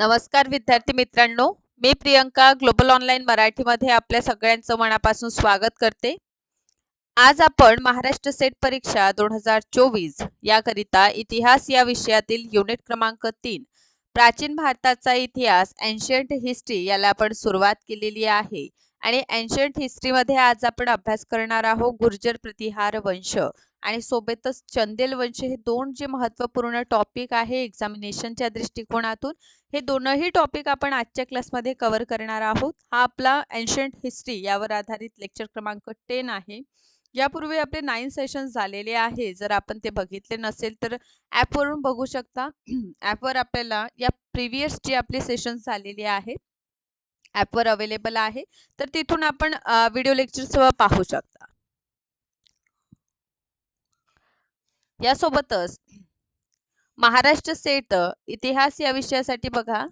नमस्कार विद्यार्थी मित्रांनो. मी प्रियंका ग्लोबल ऑनलाईन मराठीमध्ये आपल्या सगळ्यांचं मनापासून स्वागत करते. आज आपण महाराष्ट्र सेट परीक्षा दोन हजार चोवीस याकरिता इतिहास या विषयातील युनिट क्रमांक तीन प्राचीन भारताचा इतिहास एन्शियंट हिस्ट्री याला आपण सुरुवात केलेली आहे. आणि एन्शियंट हिस्ट्रीमध्ये आज आपण अभ्यास करणार आहोत गुर्जर प्रतिहार वंश. आणि सोबतच चंदेल वंश हे दोन जे महत्त्वपूर्ण टॉपिक आहे एक्झामिनेशनच्या दृष्टिकोनातून हे दोनही टॉपिक आपण आजच्या क्लासमध्ये कव्हर करणार आहोत. हा आपला एन्शंट हिस्ट्री यावर आधारित लेक्चर क्रमांक टेन आहे. यापूर्वी आपले नाईन सेशन झालेले आहे. जर आपण ते बघितले नसेल तर ॲपवरून बघू शकता. ॲपवर आपल्याला या प्रिव्हियस जे आपले सेशन झालेले आहे ॲपवर अवेलेबल आहे तर तिथून आपण व्हिडिओ लेक्चर पाहू शकता. यासोबतच महाराष्ट्र सेट इतिहास या विषयासाठी बघा.